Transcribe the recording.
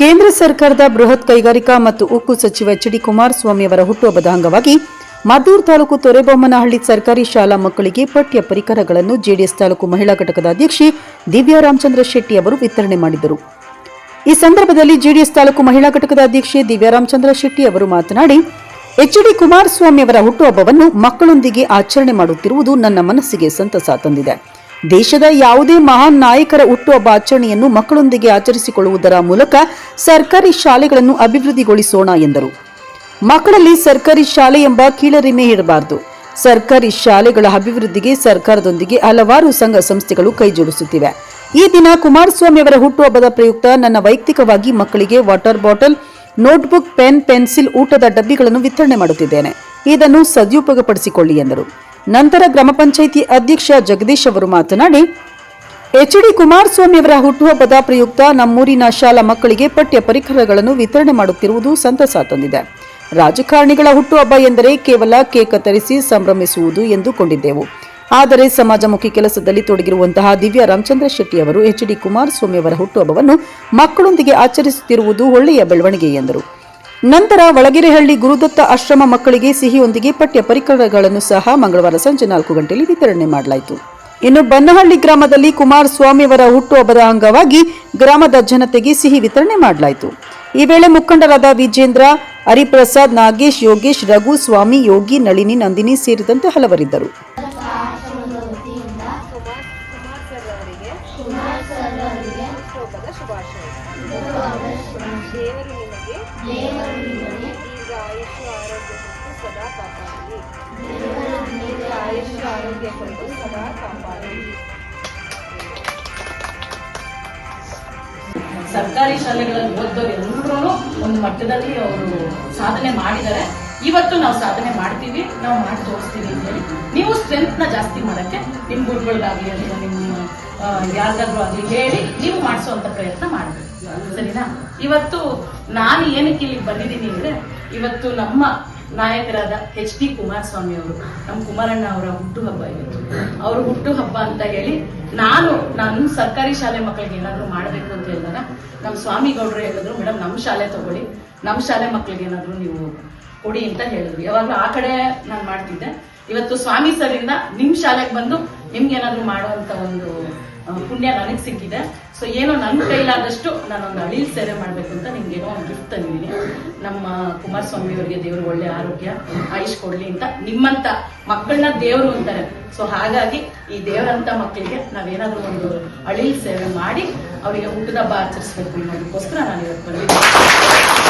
ಕೇಂದ್ರ ಸರ್ಕಾರದ ಬೃಹತ್ ಕೈಗಾರಿಕಾ ಮತ್ತು ಉಕ್ಕು ಸಚಿವ ಎಚ್ ಡಿ ಕುಮಾರಸ್ವಾಮಿ ಅವರ ಹುಟ್ಟುಹಬ್ಬದ ಅಂಗವಾಗಿ ಮದ್ದೂರು ತಾಲೂಕು ತೊರೆಬೊಮ್ಮನಹಳ್ಳಿ ಸರ್ಕಾರಿ ಶಾಲಾ ಮಕ್ಕಳಿಗೆ ಪಠ್ಯ ಪರಿಕರಗಳನ್ನು ಜೆಡಿಎಸ್ ತಾಲೂಕು ಮಹಿಳಾ ಘಟಕದ ಅಧ್ಯಕ್ಷೆ ದಿವ್ಯಾ ರಾಮಚಂದ್ರ ಶೆಟ್ಟಿ ಅವರು ವಿತರಣೆ ಮಾಡಿದರು. ಈ ಸಂದರ್ಭದಲ್ಲಿ ಜೆಡಿಎಸ್ ತಾಲೂಕು ಮಹಿಳಾ ಘಟಕದ ಅಧ್ಯಕ್ಷೆ ದಿವ್ಯಾ ರಾಮಚಂದ್ರ ಶೆಟ್ಟಿ ಅವರು ಮಾತನಾಡಿ ಎಚ್ ಡಿ ಕುಮಾರಸ್ವಾಮಿ ಅವರ ಹುಟ್ಟುಹಬ್ಬವನ್ನು ಮಕ್ಕಳೊಂದಿಗೆ ಆಚರಣೆ ಮಾಡುತ್ತಿರುವುದು ನನ್ನ ಮನಸ್ಸಿಗೆ ಸಂತಸ ತಂದಿದೆ. ದೇಶದ ಯಾವುದೇ ಮಹಾನ್ ನಾಯಕರ ಹುಟ್ಟುಹಬ್ಬ ಆಚರಣೆಯನ್ನು ಮಕ್ಕಳೊಂದಿಗೆ ಆಚರಿಸಿಕೊಳ್ಳುವುದರ ಮೂಲಕ ಸರ್ಕಾರಿ ಶಾಲೆಗಳನ್ನು ಅಭಿವೃದ್ಧಿಗೊಳಿಸೋಣ ಎಂದರು. ಮಕ್ಕಳಲ್ಲಿ ಸರ್ಕಾರಿ ಶಾಲೆ ಎಂಬ ಕೀಳರಿಮೆ ಇರಬಾರದು. ಸರ್ಕಾರಿ ಶಾಲೆಗಳ ಅಭಿವೃದ್ಧಿಗೆ ಸರ್ಕಾರದೊಂದಿಗೆ ಹಲವಾರು ಸಂಘ ಸಂಸ್ಥೆಗಳು ಕೈಜೋಡಿಸುತ್ತಿವೆ. ಈ ದಿನ ಕುಮಾರಸ್ವಾಮಿ ಅವರ ಹುಟ್ಟುಹಬ್ಬದ ಪ್ರಯುಕ್ತ ನನ್ನ ವೈಯಕ್ತಿಕವಾಗಿ ಮಕ್ಕಳಿಗೆ water bottle, notebook, pen, pencil, ಊಟದ ಡಬ್ಬಿಗಳನ್ನು ವಿತರಣೆ ಮಾಡುತ್ತಿದ್ದೇನೆ. ಇದನ್ನು ಸದುಪಯೋಗಪಡಿಸಿಕೊಳ್ಳಿ ಎಂದರು. ನಂತರ ಗ್ರಾಮ ಪಂಚಾಯಿತಿ ಅಧ್ಯಕ್ಷ ಜಗದೀಶ್ ಅವರು ಮಾತನಾಡಿ ಎಚ್ ಡಿ ಕುಮಾರಸ್ವಾಮಿ ಅವರ ಹುಟ್ಟುಹಬ್ಬದ ಪ್ರಯುಕ್ತ ನಮ್ಮೂರಿನ ಶಾಲಾ ಮಕ್ಕಳಿಗೆ ಪಠ್ಯ ಪರಿಕರಗಳನ್ನು ವಿತರಣೆ ಮಾಡುತ್ತಿರುವುದು ಸಂತಸ ತಂದಿದೆ. ರಾಜಕಾರಣಿಗಳ ಹುಟ್ಟುಹಬ್ಬ ಎಂದರೆ ಕೇವಲ ಕೇಕ್ ಕತ್ತರಿಸಿ ಸಂಭ್ರಮಿಸುವುದು ಎಂದುಕೊಂಡಿದ್ದೆವು. ಆದರೆ ಸಮಾಜಮುಖಿ ಕೆಲಸದಲ್ಲಿ ತೊಡಗಿರುವಂತಹ ದಿವ್ಯಾ ರಾಮಚಂದ್ರ ಶೆಟ್ಟಿ ಅವರು ಎಚ್ ಡಿ ಕುಮಾರಸ್ವಾಮಿ ಅವರ ಹುಟ್ಟುಹಬ್ಬವನ್ನು ಮಕ್ಕಳೊಂದಿಗೆ ಆಚರಿಸುತ್ತಿರುವುದು ಒಳ್ಳೆಯ ಬೆಳವಣಿಗೆ ಎಂದರು. ನಂತರ ಒಳಗೆರೆಹಳ್ಳಿ ಗುರುದತ್ತ ಆಶ್ರಮ ಮಕ್ಕಳಿಗೆ ಸಿಹಿಯೊಂದಿಗೆ ಪಠ್ಯ ಪರಿಕರಗಳನ್ನು ಸಹ ಮಂಗಳವಾರ ಸಂಜೆ ನಾಲ್ಕು ಗಂಟೆಯಲ್ಲಿ ವಿತರಣೆ ಮಾಡಲಾಯಿತು. ಇನ್ನು ಬನ್ನಹಳ್ಳಿ ಗ್ರಾಮದಲ್ಲಿ ಕುಮಾರ ಸ್ವಾಮಿಯವರ ಹುಟ್ಟುಹಬ್ಬದ ಅಂಗವಾಗಿ ಗ್ರಾಮದ ಜನತೆಗೆ ಸಿಹಿ ವಿತರಣೆ ಮಾಡಲಾಯಿತು. ಈ ವೇಳೆ ಮುಖಂಡರಾದ ವಿಜೇಂದ್ರ, ಹರಿಪ್ರಸಾದ್, ನಾಗೇಶ್, ಯೋಗೇಶ್, ರಘು, ಸ್ವಾಮಿ, ಯೋಗಿ, ನಳಿನಿ, ನಂದಿನಿ ಸೇರಿದಂತೆ ಹಲವರಿದ್ದರು. ಶುಭಾಶಯ ಆರೋಗ್ಯ ಕೊಟ್ಟು ಸದಾ ಕಾಪಾಡಲಿ ಸರ್ಕಾರಿ ಶಾಲೆಗಳಲ್ಲಿ ಓದೋರು ಎಲ್ಲರೂ ಒಂದು ಮಟ್ಟದಲ್ಲಿ ಅವರು ಸಾಧನೆ ಮಾಡಿದ್ದಾರೆ. ಇವತ್ತು ನಾವು ಸಾಧನೆ ಮಾಡ್ತೀವಿ, ನಾವು ಮಾಡಿ ತೋರಿಸ್ತೀವಿ ಅಂತ ಹೇಳಿ. ನೀವು ಸ್ಟ್ರೆಂತ್ನ ಜಾಸ್ತಿ ಮಾಡೋಕ್ಕೆ ನಿಮ್ಮ ಗುರುಗಳಿಗಾಗಲಿ ಅಥವಾ ನಿಮ್ಮ ಯಾರಿಗಾದ್ರೂ ಆಗಲಿ ಹೇಳಿ ನೀವು ಮಾಡಿಸುವಂಥ ಪ್ರಯತ್ನ ಮಾಡಬೇಕು. ಸರಿನಾ? ಇವತ್ತು ನಾನು ಏನಕ್ಕೆ ಇಲ್ಲಿಗೆ ಬಂದಿದ್ದೀನಿ ಅಂದರೆ, ಇವತ್ತು ನಮ್ಮ ನಾಯಕರಾದ ಎಚ್ ಡಿ ಕುಮಾರಸ್ವಾಮಿ ಅವರು, ನಮ್ಮ ಕುಮಾರಣ್ಣ ಅವರ ಹುಟ್ಟುಹಬ್ಬ ಇವತ್ತು. ಅವ್ರ ಹುಟ್ಟುಹಬ್ಬ ಅಂತ ಹೇಳಿ ನಾನು ನಾನು ಸರ್ಕಾರಿ ಶಾಲೆ ಮಕ್ಕಳಿಗೆ ಏನಾದರೂ ಮಾಡಬೇಕು ಅಂತ ಹೇಳಿದಾಗ, ನಮ್ಮ ಸ್ವಾಮಿಗೌಡರು ಹೇಳಿದ್ರು ಮೇಡಮ್ ನಮ್ಮ ಶಾಲೆ ತಗೊಳ್ಳಿ. ನಮ್ಮ ಶಾಲೆ ಮಕ್ಕಳಿಗೆ ಏನಾದರೂ ನೀವು ಕೊಡಿ ಅಂತ ಹೇಳಿದ್ರು. ಯಾವಾಗಲೂ ಆ ಕಡೆ ನಾನು ಮಾಡ್ತಿದ್ದೆ. ಇವತ್ತು ಸ್ವಾಮಿ ಸರಿಂದ ನಿಮ್ಮ ಶಾಲೆಗೆ ಬಂದು ನಿಮ್ಗೆ ಏನಾದರೂ ಮಾಡುವಂತ ಒಂದು ಪುಣ್ಯ ನನಗೆ ಸಿಕ್ಕಿದೆ. ಸೊ ಏನೋ ನನ್ನ ಕೈಲಾದಷ್ಟು ನಾನೊಂದು ಅಳಿಲ್ ಸೇವೆ ಮಾಡಬೇಕು ಅಂತ ನಿಮ್ಗೆ ಏನೋ ಒಂದು ಗಿಫ್ಟ್ ತಂದಿದ್ದೀನಿ. ನಮ್ಮ ಕುಮಾರಸ್ವಾಮಿ ಅವರಿಗೆ ದೇವರು ಒಳ್ಳೆ ಆರೋಗ್ಯ, ಆಯುಷ್ ಕೊಡ್ಲಿ ಅಂತ ನಿಮ್ಮಂತ ಮಕ್ಕಳನ್ನ ದೇವರು ಅಂತಾರೆ. ಸೊ ಹಾಗಾಗಿ ಈ ದೇವರಂತ ಮಕ್ಕಳಿಗೆ ನಾವೇನಾದ್ರೂ ಒಂದು ಅಳಿಲ್ ಸೇವೆ ಮಾಡಿ ಅವರಿಗೆ ಹುಟ್ಟದ ಹಬ್ಬ ಆಚರಿಸ್ಬೇಕು ಅನ್ನೋದಕ್ಕೋಸ್ಕರ ನಾನು ಇವತ್ತು ಬಂದಿದ್ದೀನಿ.